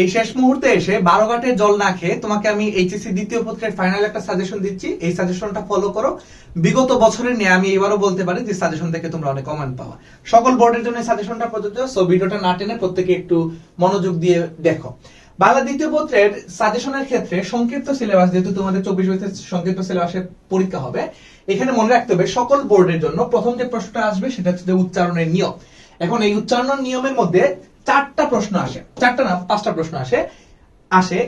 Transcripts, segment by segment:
এই শেষ মুহূর্তে এসে বারো ঘাটে জল না খেয়ে তোমাকে আমি এইচএসসি দ্বিতীয় পত্রের ফাইনাল একটা সাজেশন দিচ্ছি। এই সাজেশনটা ফলো করো। বিগত বছরের নিয়ে আমি এবারও বলতে পারি যে সাজেশন থেকে তোমরা অনেক কমেন্ট পাওয়া। সকল বোর্ডের জন্য সাজেশনটা প্রযোজ্য সো ভিডিওটা না টেনে প্রত্যেকে একটু মনোযোগ দিয়ে দেখো। বাংলা দ্বিতীয় পত্রের সাজেশনের ক্ষেত্রে সংক্ষিপ্ত সিলেবাস যেহেতু তোমাদের চব্বিশ বছর সংক্ষিপ্ত সিলেবাসের পরীক্ষা হবে, এখানে মনে রাখতে হবে সকল বোর্ডের জন্য প্রথম যে প্রশ্নটা আসবে সেটা হচ্ছে উচ্চারণের নিয়ম। এখন এই উচ্চারণের নিয়মের মধ্যে চারটা প্রশ্ন আসে। চারটা না, পাঁচটা প্রশ্ন আসে। আসে,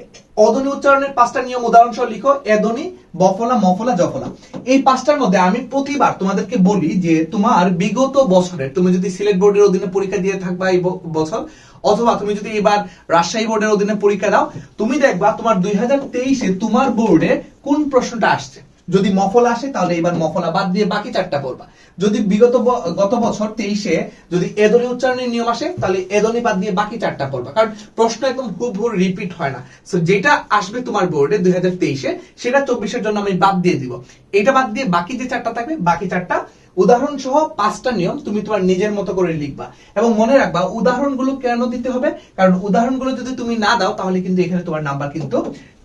অধ্বনি উচ্চারণের পাঁচটা নিয়ম উদাহরণ সহ লিখো এদনি বফলা, মফলা, জফলা। এই পাঁচটার মধ্যে আমি প্রতিবার তোমাদেরকে বলি যে তোমার বিগত বছরের তুমি যদি সিলেট বোর্ডের অধীনে পরীক্ষা দিয়ে থাকবা এই বছর, অথবা তুমি যদি এবার রাজশাহী বোর্ডের অধীনে পরীক্ষা দাও, তুমি দেখবা তোমার দুই হাজার তেইশে তোমার বোর্ডে কোন প্রশ্নটা আসছে। যদি মফল আসে, তাহলে এবার মফলা বাদ দিয়ে বাকি চারটা পড়বা। যদি বিগত গত বছর তেইশে যদি এদনি উচ্চারণের নিয়ম আসে, তাহলে এদনি বাদ দিয়ে বাকি চারটা পড়বা। কারণ প্রশ্ন একদম হুবহু রিপিট হয় না। সো যেটা আসবে তোমার বোর্ডে দুই হাজার তেইশে, সেটা চব্বিশের জন্য আমি বাদ দিয়ে দিব। এটা বাদ দিয়ে বাকি যে চারটা থাকবে, বাকি চারটা উদাহরণ সহ পাঁচটা নিয়ম তুমি তোমার নিজের মতো করে লিখবা। এবং মনে রাখবা, উদাহরণগুলো কেন দিতে হবে? কারণ উদাহরণগুলো যদি তুমি না দাও, তাহলে কিন্তু এখানে তোমার নাম্বার কিন্তু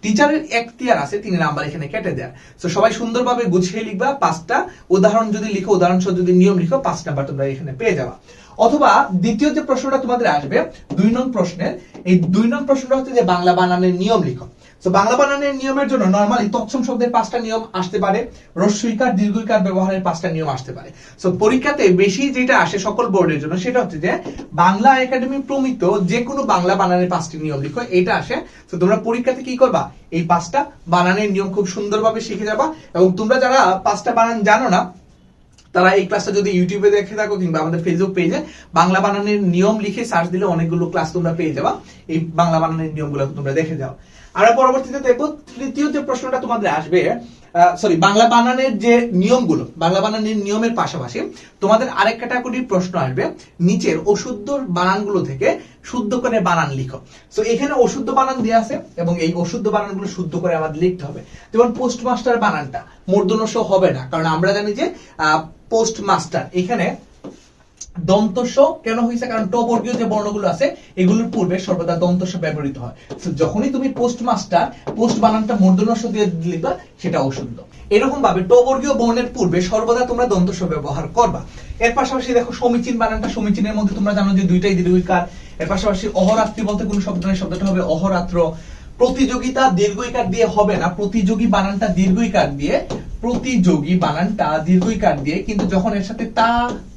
টিচারের এখতিয়ার আছে, তিনি নাম্বার এখানে কেটে দেয় তো সবাই সুন্দরভাবে গুছিয়ে লিখবা, পাঁচটা। উদাহরণ যদি লিখো, উদাহরণ যদি নিয়ম লিখো, পাঁচ নাম্বার তোমরা এখানে পেয়ে যাবা। অথবা, দ্বিতীয় যে প্রশ্নটা তোমাদের আসবে, দুই নং প্রশ্নের, এই দুই নং প্রশ্নটা হচ্ছে যে বাংলা বানানের নিয়ম লিখো। তো বাংলা বানানের নিয়মের জন্য নর্মালি তৎসম শব্দের পাঁচটা নিয়ম আসতে পারে রস্বইকার দীর্ঘইকার ব্যবহারের পাঁচটা নিয়ম আসতে পারে। সো পরীক্ষাতে বেশি যেটা আসে সকল বোর্ডের জন্য সেটা হচ্ছে যে, বাংলা একাডেমি প্রমিত যে কোনো বাংলা বানানের পাঁচটি নিয়ম লিখো, এটা আসে। তো তোমরা পরীক্ষাতে কি করবা? এই পাঁচটা বানানের নিয়ম খুব সুন্দরভাবে শিখে যাবা এবং তোমরা যারা পাঁচটা বানান জানো না, তারা এই ক্লাসটা যদি ইউটিউবে দেখে থাকো কিংবা আমাদের ফেসবুক পেজে বাংলা বানানের নিয়ম লিখে সার্চ দিলে অনেকগুলো ক্লাস তোমরা পেয়ে যাবা। এই বাংলা বানানের নিয়মগুলো তোমরা দেখে যাও। আর পরবর্তীতে দেখব, তৃতীয় যে প্রশ্নটা তোমাদের আসবে সরি বাংলা বানানের যে নিয়মগুলো, বাংলা বানানের নিয়মের পাশাপাশি তোমাদের আরেক ক্যাটাগরির প্রশ্ন আসবে, নিচের অশুদ্ধ বানানগুলো থেকে শুদ্ধ করে বানান লিখো। সো এখানে অশুদ্ধ বানান দেওয়া আছে এবং এই অশুদ্ধ বানানগুলো শুদ্ধ করে আমাদের লিখতে হবে। যেমন পোস্টমাস্টার বানানটা মূর্ধন্য হবে না, কারণ আমরা জানি যে পোস্ট মাস্টার এখানে দন্তস্ব কেন হয়েছে কারণ ট বর্গীয় যে বর্ণগুলো আছে, এগুলোর পূর্বে সর্বদা দন্তস্ব ব্যবহৃত হয়। যখনই তুমি পোস্ট মাস্টার পোস্ট বানানটা মূর্ধন্যস্ব দিয়ে লিখবা সেটা অশুদ্ধ। এরকম ভাবে ট বর্গীয় বর্ণের পূর্বে সর্বদা তোমরা দন্তস্ব ব্যবহার করবা। এর পাশাপাশি দেখো সমীচীন বানানটা, সমীচীনের মধ্যে তোমরা জানো যে দুইটাই দীর্ঘিকার এর পাশাপাশি অহরাত্রি বলতে কোনো শব্দ নেই, শব্দটা হবে অহরাত্র। প্রতিযোগিতা দীর্ঘইকার দিয়ে হবে না, প্রতিযোগী বানানটা দীর্ঘইকার দিয়ে প্রতিযোগী বানানটা দীর্ঘইকার দিয়ে, কিন্তু যখন এর সাথে তা,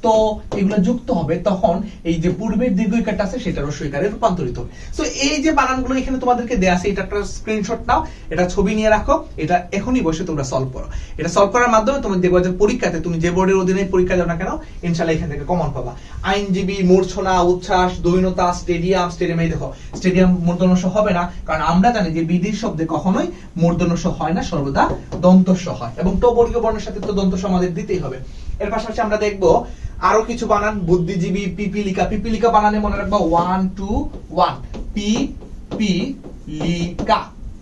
তো এগুলো যুক্ত হবে, তখন এই যে পূর্বের দীর্ঘইকারটা আছে সেটা রস্বইকারে রূপান্তরিত হবে। সো এই যে বানানগুলো এখানে তোমাদেরকে দেয়া আছে, এটা একটা স্ক্রিনশট নাও, এটা ছবি নিয়ে রাখো, এটা এখনই বসে তোমরা সলভ করো। এটা সলভ করার মাধ্যমে তুমি দেখবে যে পরীক্ষাতে তুমি যে বোর্ডের অধীনে পরীক্ষা দাও না কেন, ইনশাআল্লাহ এখান থেকে কমন পাবা। আইনজীবী, মূর্ছনা, উচ্ছ্বাস, দৈনতা স্টেডিয়াম স্টেডিয়ামে দেখো স্টেডিয়াম মূর্ধন্যস্ব হবে না, কারণ আমরা জানি যে বিধির শব্দে কখনোই মূর্ধন্যস্ব হয় না, সর্বদা দন্তস্ব হয়। এবং ট বর্গীয় বর্ণের সাথে তো দন্ত সমাদের দিতেই হবে। এর পাশাপাশি আমরা দেখব আরও কিছু বানান, বুদ্ধিজীবী, পিপিলিকা। পিপিলিকা বানানে মনে রাখবা ওয়ান টু ওয়ান পি পি লিকা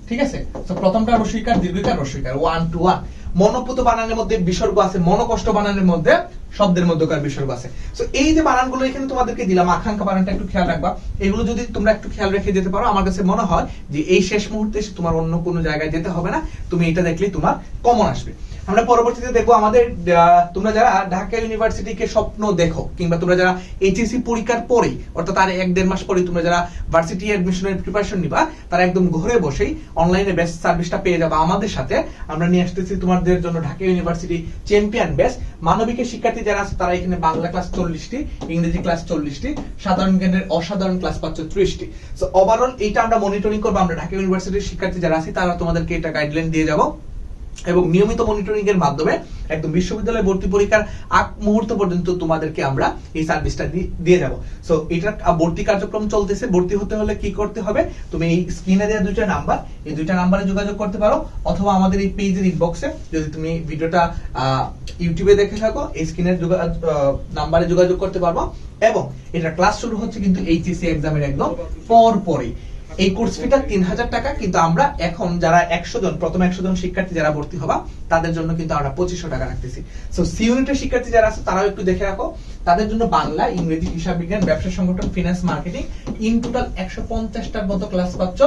ঠিক আছে? তো প্রথমটা রসিকার দীর্ঘিকার রসিকার ওয়ান টু ওয়ান মনোপুত বানানের মধ্যে বিসর্গ আছে, মনোকষ্ট বানানের মধ্যে শব্দের মধ্যকার বিসর্গ আছে। তো এই যে বানানগুলো এখানে তোমাদেরকে দিলাম, আকাঙ্ক্ষা বানানটা একটু খেয়াল রাখবা। এগুলো যদি তোমরা একটু খেয়াল রেখে যেতে পারো, আমার কাছে মনে হয় যে এই শেষ মুহূর্তে তোমার অন্য কোনো জায়গায় যেতে হবে না। তুমি এটা দেখলেই তোমার কমন আসবে। আমরা পরবর্তীতে দেখব আমাদের তোমরা যারা ঢাকা ইউনিভার্সিটিকে স্বপ্ন দেখো, কিংবা তোমরা যারা এইচএসসি পরীক্ষার পরেই অর্থাৎ তার এক দেড় মাস পরে তোমরা যারা ভার্সিটি অ্যাডমিশনের প্রিপারেশন নিবা, তারা একদম ঘরে বসেই অনলাইনে বেস্ট সার্ভিসটা পেয়ে যাবে আমাদের সাথে। আমরা নিয়ে আসতেছি তোমাদের জন্য ঢাকা ইউনিভার্সিটি চ্যাম্পিয়ন বেস্ট মানবিকের শিক্ষার্থী যারা আছে, তারা এখানে বাংলা ক্লাস চল্লিশটি, ইংরেজি ক্লাস চল্লিশটি, সাধারণ জ্ঞানের অসাধারণ ক্লাস পাচ্ছ ত্রিশটি। সো ওভারঅল এইটা আমরা মনিটরিং করব, আমরা ঢাকা ইউনিভার্সিটির শিক্ষার্থী যারা আছে, তারা তোমাদেরকে এটা গাইডলাইন দিয়ে যাব। এবং নিয়মিত মনিটরিং এর মাধ্যমে একদম বিশ্ববিদ্যালয় ভর্তি পরীক্ষার আগ মুহূর্ত পর্যন্ত তোমাদেরকে আমরা এই সার্ভিসটা দিয়ে যাব সো এটা ভর্তি কার্যক্রম চলতেছে। ভর্তি হতে হলে কি করতে হবে? তুমি এই স্ক্রিনে দেওয়া দুইটা নাম্বার এই দুইটা নাম্বারে যোগাযোগ করতে পারো অথবা আমাদের এই পেজের ইনবক্সে যদি তুমি ভিডিওটা ইউটিউবে দেখে থাকো, এই স্ক্রিনের নাম্বারে যোগাযোগ করতে পারব। এবং এটা ক্লাস শুরু হচ্ছে কিন্তু এইচএসসি এক্সামের একদম পর পরই এই কোর্স ফিটা তিন হাজার টাকা, কিন্তু আমরা এখন যারা একশো জন, প্রথম একশো জন শিক্ষার্থী যারা ভর্তি হবা, তাদের জন্য কিন্তু আমরা পঁচিশশো টাকা রাখতেছি। সো সি ইউনিটের শিক্ষার্থী যারা আছে, তারাও একটু দেখে রাখো। তাদের জন্য বাংলা, ইংরেজি হিসাব বিজ্ঞান ব্যবসা সংগঠন ফিনান্স মার্কেটিং ইন টোটাল একশো পঞ্চাশটার মতো ক্লাস পাচ্ছ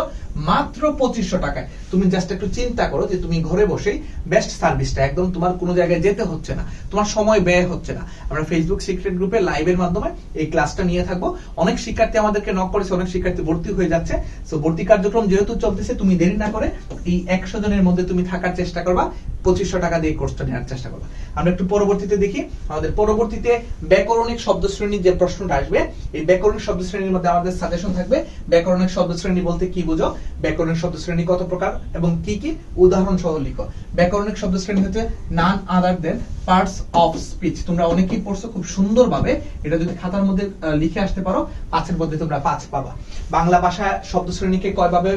মাত্র পঁচিশশো টাকায়। তুমি জাস্ট একটু চিন্তা করো যে তুমি ঘরে বসেই বেস্ট সার্ভিসটা একদম তোমার কোনো জায়গায় যেতে হচ্ছে না, তোমার সময় ব্যয় হচ্ছে না। আমরা ফেসবুক সিক্রেট গ্রুপে লাইভের মাধ্যমে এই ক্লাসটা নিয়ে থাকব। অনেক শিক্ষার্থী আমাদেরকে নক করেছে, অনেক শিক্ষার্থী ভর্তি হয়ে যাচ্ছে। সো ভর্তি কার্যক্রম যেহেতু চলতেছে, তুমি দেরি না করে এই একশো জনের মধ্যে তুমি থাকার চেষ্টা করবা। পঁচিশশো টাকা দিয়ে কোর্সটা নেওয়ার চেষ্টা করবা। আমরা একটু পরবর্তীতে দেখি, আমাদের পরবর্তীতে ব্যাকরণিক শব্দ শ্রেণির যে প্রশ্নটা আসবে, এই ব্যাকরণিক শব্দ শ্রেণির মধ্যে আমাদের সাজেশন থাকবে, ব্যাকরণিক শব্দ শ্রেণি বলতে কি বুঝো? ব্যাকরণিক শব্দ শ্রেণি কত প্রকার এবং কি কি? উদাহরণ সহ লিখো। ব্যাকরণিক শব্দ শ্রেণি হচ্ছে none other than parts of speech তোমরা অনেকেই পড়ছো খুব সুন্দরভাবে, এটা যদি খাতার মধ্যে লিখে আসতে পারো, পাঁচের মধ্যে তোমরা পাঁচ পাবা। বাংলা ভাষা শব্দ শ্রেণীকে কয়ভাবে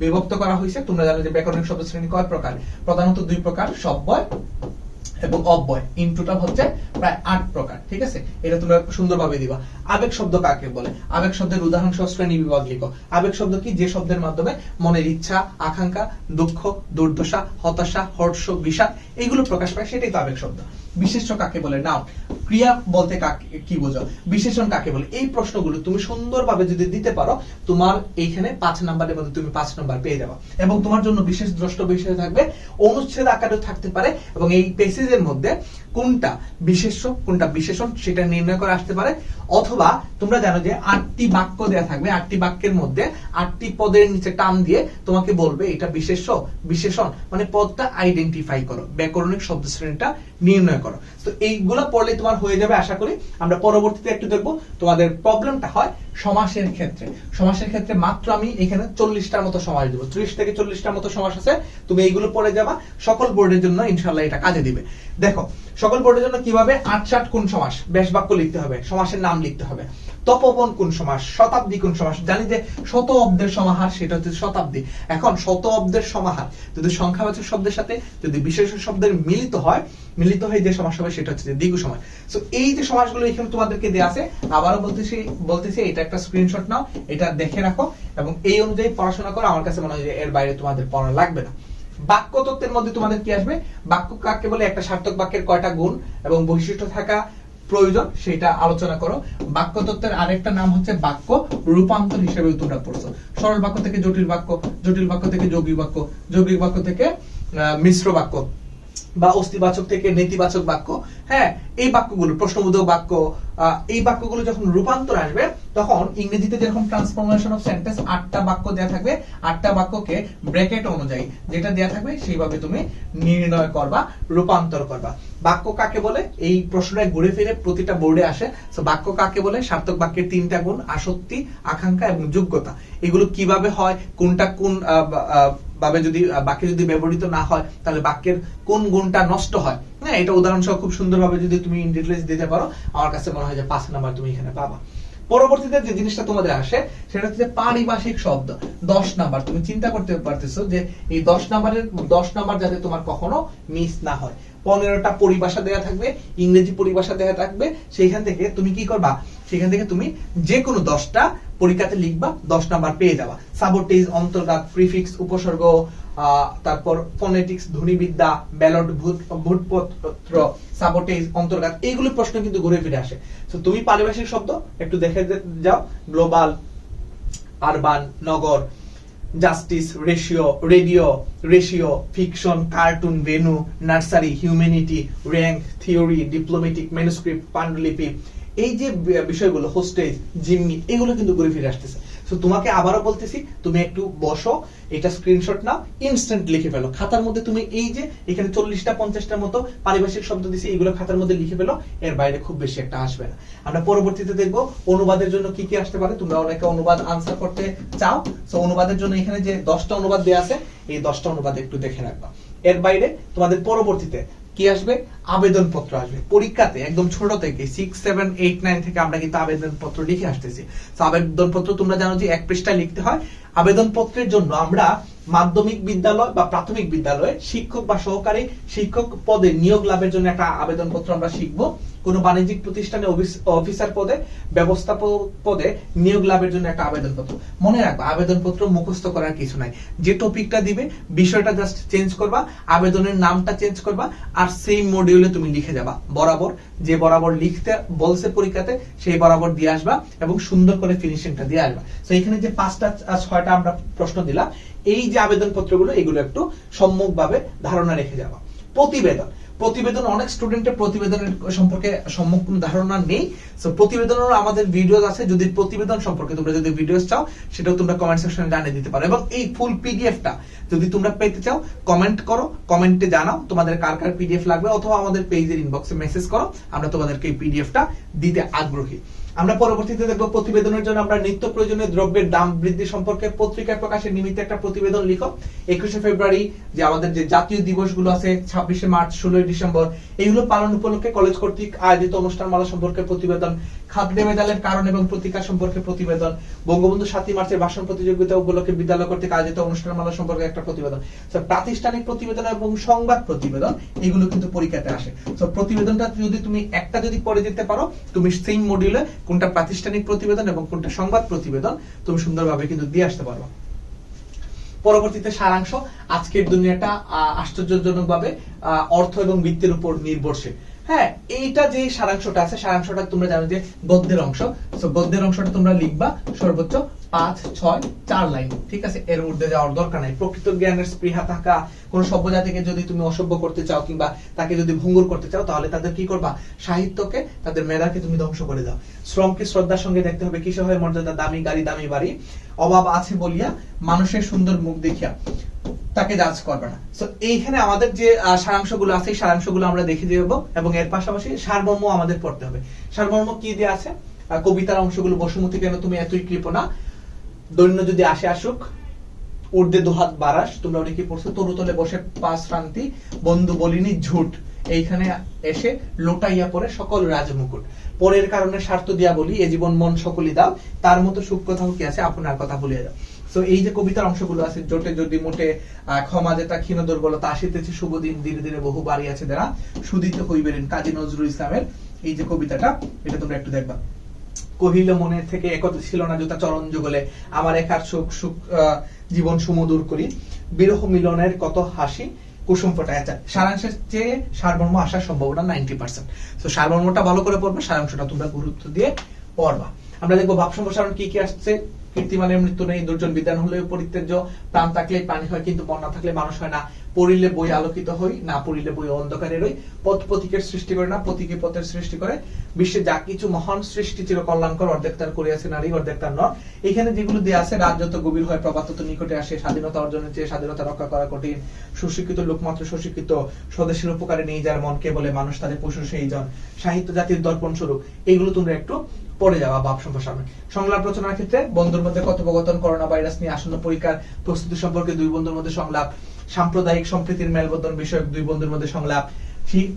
বিভক্ত করা হয়েছে? তোমরা জানো যে ব্যাকরণিক শব্দ শ্রেণি কয় প্রকার? প্রধানত দুই প্রকার সব্যয় এবং অব্যয় ইন টোটাল হচ্ছে প্রায় আট প্রকার, ঠিক আছে? এটা তোমরা সুন্দরভাবে দিবা। আবেগ শব্দ কাকে বলে? আবেগ শব্দের উদাহরণ সহ শ্রেণি বিভাগ লিখো। আবেগ শব্দ কি? যে শব্দের মাধ্যমে মনের ইচ্ছা, আকাঙ্ক্ষা, দুঃখ, দুর্দশা, হতাশা, হর্ষ, বিষাদ, এইগুলো প্রকাশ পায়, সেটাই তো আবেগ শব্দ। বিশেষ্য কাকে বলে? নাও, ক্রিয়া বলতে কাকে, কি বোঝো বিশেষণ কাকে বলে? এই প্রশ্নগুলো তুমি সুন্দরভাবে যদি দিতে পারো, তোমার এইখানে পাঁচ নাম্বারের মধ্যে তুমি পাঁচ নাম্বার পেয়ে যাবে। এবং তোমার জন্য বিশেষ দ্রষ্ট বিষয় থাকবে, অনুচ্ছেদ আকারেও থাকতে পারে, এবং এই পেসেজের মধ্যে কোনটা বিশেষ্য, কোনটা বিশেষণ সেটা নির্ণয় করে আসতে পারে। অথবা তোমরা জানো যে আটটি বাক্য দেয়া থাকবে, আটটি বাক্যের মধ্যে আটটি পদের নিচে টান দিয়ে তোমাকে বলবে এটা বিশেষ্য, বিশেষণ মানে পদটা আইডেন্টিফাই করো, ব্যাকরণিক শব্দ শ্রেণীটা নির্ণয় করো। তো এইগুলা পড়লে তোমার হয়ে যাবে, আশা করি। আমরা পরবর্তীতে একটু দেখব তোমাদের প্রবলেমটা হয় সমাসের ক্ষেত্রে। সমাসের ক্ষেত্রে মাত্র আমি এখানে চল্লিশটার মতো সমাস দেবো। ত্রিশ থেকে চল্লিশটার মতো সমাস আছে, তুমি এইগুলো পড়ে যাবা। সকল বোর্ডের জন্য ইনশাল্লাহ এটা কাজে দিবে। দেখো সকল বোর্ডের জন্য কীভাবে আট ষাট কোন সমাস? বেশ বাক্য লিখতে হবে, সমাসের নাম লিখতে হবে। তপবন কোন সমাস? শতাব্দী কোন সমাস? জানি যে শত অব্দের সমাহার, সেটা হচ্ছে শতাব্দী। এখন শত অব্দের সমাহার, যদি সংখ্যাবাচক শব্দের সাথে, যদি বিশেষ শব্দের মিলিত হয়, মিলিত হয়ে যে সমাস হবে, সেটা হচ্ছে দ্বিগু সমাস। সো এই যে সমাসগুলো এখানে তোমাদেরকে দেওয়া আছে, আবারও বলতেছি বলতেছি, এটা একটা স্ক্রিনশট নাও, এটা দেখে রাখো, এবং এই অনুযায়ী পড়াশোনা করো, আমার কাছে মনে হয় যে এর বাইরে তোমাদের পড়া লাগবে না। বাক্য তত্ত্বের মধ্যে তোমাদের কি আসবে? বাক্য কাকে বলে? একটা সার্থক বাক্যের কয়টা গুণ এবং বৈশিষ্ট্য থাকা প্রয়োজন সেটা আলোচনা করো। বাক্য তত্ত্বের আরেকটা নাম হচ্ছে বাক্য রূপান্তর হিসেবে তোমরা পড়ছো। সরল বাক্য থেকে জটিল বাক্য জটিল বাক্য থেকে যৌগিক বাক্য যৌগিক বাক্য থেকে মিশ্র বাক্য। বা অস্তিবাচক থেকে নেতিবাচক বাক্য হ্যাঁ এই বাক্যগুলো, প্রশ্নবোধক বাক্য এই বাক্যগুলো যখন রূপান্তর আসবে, তখন ইংরেজিতে যেরকম ট্রান্সফরমেশন অফ সেন্টেন্স আটটা বাক্য দেয়া থাকবে, আটটা বাক্যকে ব্র্যাকেট অনুযায়ী যেটা দেয়া থাকবে, সেইভাবে তুমি নির্ণয় করবা, রূপান্তর করবা। বাক্য কাকে বলে? এই প্রশ্নটা ঘুরে ফিরে প্রতিটা বোর্ডে আসে। তো বাক্য কাকে বলে? সার্থক বাক্যের তিনটা গুণ, আসক্তি, আকাঙ্ক্ষা এবং যোগ্যতা। এগুলো কীভাবে হয়? কোনটা কোন ভাবে যদি বাক্যে যদি ব্যবহৃত না হয়, তাহলে বাক্যের কোন গুণটা নষ্ট হয়? হ্যাঁ এটা উদাহরণ সহ খুব সুন্দরভাবে যদি তুমি ডিটেলস দিতে পারো, আমার কাছে মনে হয় যে পাঁচ নাম্বার তুমি এখানে পাবা। পরবর্তীতে যে জিনিসটা তোমাদের আসে, সেটা হচ্ছে পারিভাষিক শব্দ। দশ নাম্বার, তুমি চিন্তা করতে পারতেছো যে এই দশ নাম্বারের, দশ নাম্বার যাতে তোমার কখনো মিস না হয়। পনেরোটা পরিভাষা দেয়া থাকবে, ইংরেজি পরিভাষা দেয়া থাকবে, সেইখান থেকে তুমি কি করবা? সেখান থেকে তুমি যে কোনো দশটা পরীক্ষাতে লিখবা, দশ নাম্বার পেয়ে যাবা। সাবোটেজ অন্তর্গাত প্রিফিক্স উপসর্গ তারপর ফোনেটিক্স ধ্বনিবিদ্যা ব্যালট ভূত, ভূতপত্র সাবোটেজ অন্তর্গাত, এইগুলো প্রশ্ন কিন্তু ঘুরে ফিরে আসে। তো তুমি পারিভাষিক শব্দ একটু দেখে যাও। গ্লোবাল আরবান নগর justice ratio radio ratio fiction cartoon venue nursery humanity rank theory diplomatic manuscript পাণ্ডুলিপি এই যে বিষয়গুলো হোস্টেজ জিম্মি এগুলো কিন্তু ঘুরে ফিরে আসতেছে। তো তোমাকে আবারও বলতেছি, তুমি একটু বসো, এটা স্ক্রিনশট নাও ইনস্ট্যান্ট লিখে ফেলো। খাতার মধ্যে তুমি এই যে, এখানে চল্লিশটা, পঞ্চাশটার মতো পারিভাষিক শব্দ দিছি, এগুলো খাতার মধ্যে লিখে ফেলো, এর বাইরে খুব বেশি একটা আসবে না। আমরা পরবর্তীতে দেখব অনুবাদের জন্য কি কি আসতে পারে। তোমরা অনেকে অনুবাদ আনসার করতে চাও। তো অনুবাদের জন্য এখানে যে দশটা অনুবাদ দেওয়া আছে, এই দশটা অনুবাদ একটু দেখে রাখবা। এর বাইরে তোমাদের পরবর্তীতে কি আসবে? আবেদন পত্র আসবে। পরীক্ষাতে একদম ছোট থেকে সিক্স সেভেন এইট নাইন থেকে আমরা কিন্তু আবেদন পত্র লিখে আসতেছি। আবেদন পত্র তোমরা জানো যে এক পৃষ্ঠায় লিখতে হয়। আবেদন পত্রের জন্য আমরা মাধ্যমিক বিদ্যালয় বা প্রাথমিক বিদ্যালয়ে শিক্ষক বা সহকারী শিক্ষক পদে নিয়োগ লাভের জন্য একটা আবেদন পত্র আমরা শিখব। কোনো বাণিজ্যিক প্রতিষ্ঠানে অফিসার পদে, ব্যবস্থাপক পদে নিয়োগ লাভের জন্য একটা আবেদনপত্র। মনে রাখবা, আবেদনপত্র মুখস্থ করার কিছু নাই। যে টপিকটা দিবে, বিষয়টা জাস্ট চেঞ্জ করবা, আবেদনের নামটা চেঞ্জ করবা, আর সেই মডিউলে তুমি লিখে যাবা। বরাবর, যে বরাবর লিখতে বলছে পরীক্ষাতে, সেই বরাবর দিয়ে আসবা এবং সুন্দর করে ফিনিশিংটা দিয়ে আসবা। তো এখানে যে পাঁচটা ছয়টা আমরা প্রশ্ন দিলাম, এই যে আবেদনপত্রগুলো, এগুলো একটু সম্মুখভাবে ধারণা রেখে যাবা। প্রতিবেদন। প্রতিবেদন, অনেক স্টুডেন্টের প্রতিবেদনের সম্পর্কে সম্যক ধারণা নেই। সো প্রতিবেদনের আমাদের ভিডিও আছে। যদি প্রতিবেদন সম্পর্কে তোমরা যদি ভিডিওস চাও, সেটাও তোমরা কমেন্ট সেকশনে জানিয়ে দিতে পারো। এবং এই ফুল পিডিএফটা যদি তোমরা পেতে চাও কমেন্ট করো কমেন্টে জানাও তোমাদের কার কার পিডিএফ লাগবে, অথবা আমাদের পেজের ইনবক্সে মেসেজ করো। আমরা তোমাদেরকে এই পিডিএফটা দিতে আগ্রহী। আমরা পরবর্তীতে দেখব প্রতিবেদনের জন্য আমরা নিত্য প্রয়োজনীয় দ্রব্যের দাম বৃদ্ধি সম্পর্কে পত্রিকায় প্রকাশের নিমিত্তে একটা প্রতিবেদন লিখো। একুশে ফেব্রুয়ারি যে আমাদের যে জাতীয় দিবসগুলো আছে ছাব্বিশে মার্চ ষোলোই ডিসেম্বর এইগুলো পালন উপলক্ষে কলেজ কর্তৃক আয়োজিত অনুষ্ঠানমালা সম্পর্কে প্রতিবেদন খাদ্য মেডালের কারণ এবং প্রতিকার সম্পর্কে প্রতিবেদন বঙ্গবন্ধু সাতই মার্চের ভাষণ প্রতিযোগিতা উপলক্ষে বিদ্যালয় কর্তৃক আয়োজিত অনুষ্ঠানমালা সম্পর্কে একটা প্রতিবেদন। So, প্রাতিষ্ঠানিক প্রতিবেদন এবং সংবাদ প্রতিবেদন এগুলো কিন্তু পরীক্ষাতে আসে। তো প্রতিবেদনটা যদি তুমি একটা যদি পড়ে যেতে পারো তুমি সেম মডিউলে কোনটা প্রাতিষ্ঠানিক প্রতিবেদন এবং কোনটা সংবাদ প্রতিবেদন, তুমি সুন্দরভাবে কিন্তু দিয়ে আসতে পারো পরবর্তীতে সারাংশ, আজকের দুনিয়াটা আশ্চর্যজনকভাবে অর্থ এবং বৃত্তির উপর নির্ভরশীল। হ্যাঁ এইটা যে সারাংশটা আছে, সারাংশটা তোমরা জানো যে গদ্যের অংশ। গদ্যের অংশটা তোমরা লিখবা সর্বোচ্চ পাঁচ ছয় চার লাইন ঠিক আছে? এর ঊর্ধ্বে যাওয়ার দরকার নাই। প্রকৃত জ্ঞানের স্পৃহা থাকা যদি তুমি অসভ্য করতে চাও কিংবা তাকে যদি ভঙ্গুর করতে চাও তাহলে তাদের কি করবা? সাহিত্যকে তাদের মেধাকে তুমি ধ্বংস করে দাও। শ্রমকে শ্রদ্ধার সঙ্গে দেখতে হবে কিসে হয় মর্যাদা? দামি গাড়ি দামি বাড়ি। অভাব আছে বলিয়া মানুষের সুন্দর মুখ দেখিয়া তাকে জাজ করবে না। তো এইখানে আমাদের যে আহ, সারাংশগুলো আছে এই সারাংশগুলো আমরা দেখে যাব এবং এর পাশাপাশি সারমর্ম আমাদের পড়তে হবে। সারমর্ম কি দিয়ে আছে? কবিতার অংশগুলো বসুমতী কেন তুমি এতই কৃপণা? দৈন্য যদি আসে আসুক, ঊর্ধ্বে দুহাত বারাস, তোমরা অনেকে পড়ছো? তরুতলে বসে পাঁচ শান্তি বন্ধু বলিনি ঝুট। এইখানে এসে লোটাইয়া পড়ে সকল রাজমুকুট। পরের কারণে স্বার্থ দিয়া বলি, এ জীবন মন সকলই দাও। তার মতো সুখ কোথাও কি আছে? আপনার কথা বলিয়া যাও। তো এই যে কবিতার অংশগুলো আছে, জোটে যদি মোটে ক্ষমা যেটা ক্ষীণ দুর্বলতা আসিতেছে, শুভ দিন ধীরে ধীরে বহু বাড়ি আছে যারা সুদিত হইবেন কাজী নজরুল ইসলামের এই যে কবিতাটা, এটা তোমরা একটু দেখবা। কহিল মনে থেকে একত ছিল না জোতা চরণ যুগলে আমার একার সুখ সুখ জীবন সুমধুর করি। বিরহ মিলনের কত হাসি, কুসুম ফোটায় আচ্ছা সারাংশের চেয়ে সারমর্ম আসার সম্ভাবনা নাইনটি পার্সেন্ট। তো সারমর্মটা ভালো করে পড়বে, সারাংশটা তোমরা গুরুত্ব দিয়ে পড়বা। আমরা দেখব ভাব সম্প্রসারণ কি কি আসছে। কীর্তিমানের মৃত্যু নেই, দুর্জন বিধান হলেও পরিত্যাজ্য, প্রাণ থাকলে পানি হয়, কিন্তু বন্যা থাকলে মানুষ হয় না। পড়িলে বই আলোকিত হই, না পড়িলে বই অন্ধকারে রই। পথ প্রতীকের সৃষ্টি করে না প্রতীকে পথের সৃষ্টি করে। বিশ্বে যা কিছু মহান সৃষ্টি চির কল্যাণকর অর্ধেক তার করিয়াছে নারী, অর্ধেক তার নর। এখানে যেগুলো দেওয়া আছে, রাত যত গভীর হয়, প্রভাত তত নিকটে আসে। স্বাধীনতা অর্জনের চেয়ে স্বাধীনতা রক্ষা করা কঠিন। সুশিক্ষিত লোক মাত্র সুশিক্ষিত স্বদেশের উপকারে নেই যার মনকে বলে মানুষ তাদের পশু সেই জন। সাহিত্য জাতির দর্পণ স্বরূপ। এইগুলো তোমরা একটু পড়ে যাওয়া বাপ সম্প্রসারণ সংলাপ রচনার ক্ষেত্রে বন্ধুর মধ্যে কথোপকথন, করোনা ভাইরাস নিয়ে আসন্ন পরীক্ষার প্রস্তুতি সম্পর্কে দুই বন্ধুর মধ্যে সংলাপ। সাম্প্রদায়িক সম্প্রীতির মেলবন্ধন বিষয়ক দুই বন্ধুর মধ্যে সংলাপ।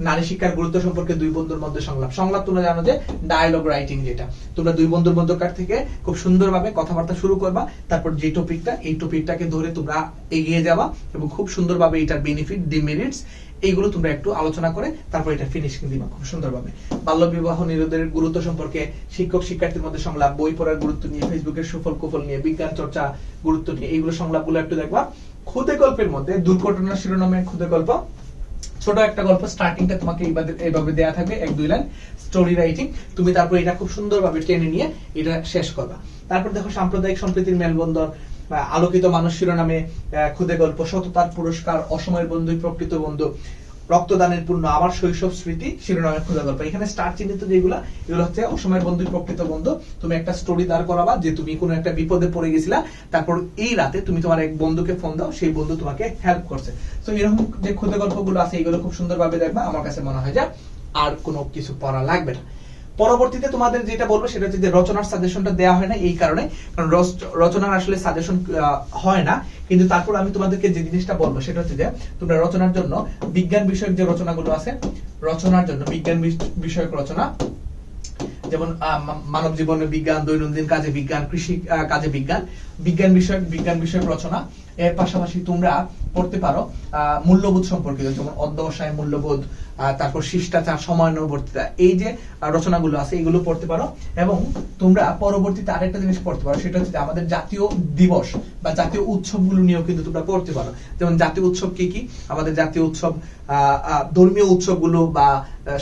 নারী শিক্ষার গুরুত্ব সম্পর্কে দুই বন্ধুর মধ্যে সংলাপ। সংলাপ তোমরা জানো যে ডায়ালগ রাইটিং যেটা। তোমরা দুই বন্ধুর মধ্যকার থেকে খুব সুন্দরভাবে কথাবার্তা শুরু করবা, তারপর যে টপিকটা এই টপিকটাকে ধরে তোমরা এগিয়ে যাবা এবং খুব সুন্দরভাবে এটার বেনিফিট ডিমেরিটস এইগুলো তোমরা একটু আলোচনা করে তারপর এটা ফিনিশিং দিবা খুব সুন্দরভাবে। বাল্য বিবাহ নিরোধের গুরুত্ব সম্পর্কে শিক্ষক শিক্ষার্থীর মধ্যে সংলাপ, বই পড়ার গুরুত্ব নিয়ে ফেসবুকের সুফল কুফল নিয়ে, বিজ্ঞান চর্চা গুরুত্ব নিয়ে, এইগুলো সংলাপগুলো একটু দেখবা। খুদে গল্পের মধ্যে দুর্ঘটনা শিরোনামে খুদে গল্প ছোট একটা গল্প স্টার্টিংটা তোমাকে এইভাবে দেয়া থাকবে, এক, দুই লাইন স্টোরি রাইটিং তুমি তারপর এটা খুব সুন্দরভাবে টেনে নিয়ে এটা শেষ করবা। তারপর দেখো সাম্প্রদায়িক সম্প্রীতির মেলবন্ধন আলোকিত মানুষ শিরোনামে খুদে গল্প সততার পুরস্কার, অসময়ের বন্ধুই প্রকৃত বন্ধু। রক্তদানের পূর্ণ আমার শৈশব স্মৃতি শিরোনামে খোঁজা গল্প এখানে স্টার চিহ্নিত যেগুলো, এগুলো হচ্ছে অসময়ের বন্ধু প্রকৃত বন্ধু। তুমি একটা স্টোরি দাঁড় করাবা যে তুমি কোনো একটা বিপদে পড়ে গেছিলা। তারপর এই রাতে তুমি তোমার এক বন্ধুকে ফোন দাও, সেই বন্ধু তোমাকে হেল্প করছে। তো এরকম যে খুদে গল্পগুলো আছে, এগুলো খুব সুন্দরভাবে দেখবা। আমার কাছে মনে হয় যে আর কোনো কিছু পড়া লাগবে না। পরবর্তীতে তোমাদের যেটা বলব সেটা হচ্ছে যে রচনার সাজেশনটা দেওয়া হয় না এই কারণে। কারণ রচনার আসলে সাজেশন হয় না। কিন্তু তারপর আমি তোমাদেরকে যে জিনিসটা বলব সেটা হচ্ছে যে তোমরা রচনার জন্য বিজ্ঞান বিষয়ক যে রচনাগুলো আছে, রচনার জন্য বিজ্ঞান বিষয়ক রচনা, যেমন মানব জীবনে বিজ্ঞান, দৈনন্দিন কাজে বিজ্ঞান, কৃষি কাজে বিজ্ঞান বিজ্ঞান বিষয়ক বিজ্ঞান বিষয়ক রচনা। এর পাশাপাশি তোমরা পড়তে পারো। মূল্যবোধ সম্পর্কিত, যেমন অধ্যবসায় মূল্যবোধ তারপর শিষ্টাচার সময়ানুবর্তিতা এই যে রচনাগুলো আছে, এগুলো পড়তে পারো। এবং তোমরা পরবর্তীতে আরেকটা জিনিস পড়তে পারো, সেটা হচ্ছে আমাদের জাতীয় দিবস বা জাতীয় উৎসবগুলো নিয়েও কিন্তু তোমরা পড়তে পারো। যেমন জাতীয় উৎসব কি কি? আমাদের জাতীয় উৎসব ধর্মীয় উৎসবগুলো বা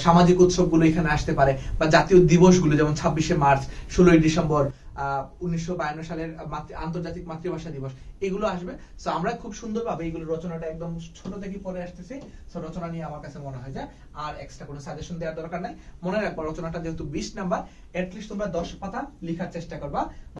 সামাজিক উৎসবগুলো এখানে আসতে পারে, বা জাতীয় দিবসগুলো, যেমন ছাব্বিশে মার্চ, ষোলোই ডিসেম্বর উনিশশো বায়ান্ন সালের আন্তর্জাতিক মাতৃভাষা দিবস। এগুলো আসবে। তো আমরা খুব সুন্দরভাবে এইগুলো রচনাটা একদম ছোট থেকে পড়ে আসতেছি। তো রচনা নিয়ে আমার কাছে মনে হয় যে আর এক্সট্রা কোনো সাজেশন দেওয়ার দরকার নাই। মনে রাখব, রচনাটা যেহেতু বিশ নাম্বার এটলিস্ট তোমরা দশ পাতা লেখার চেষ্টা করবা।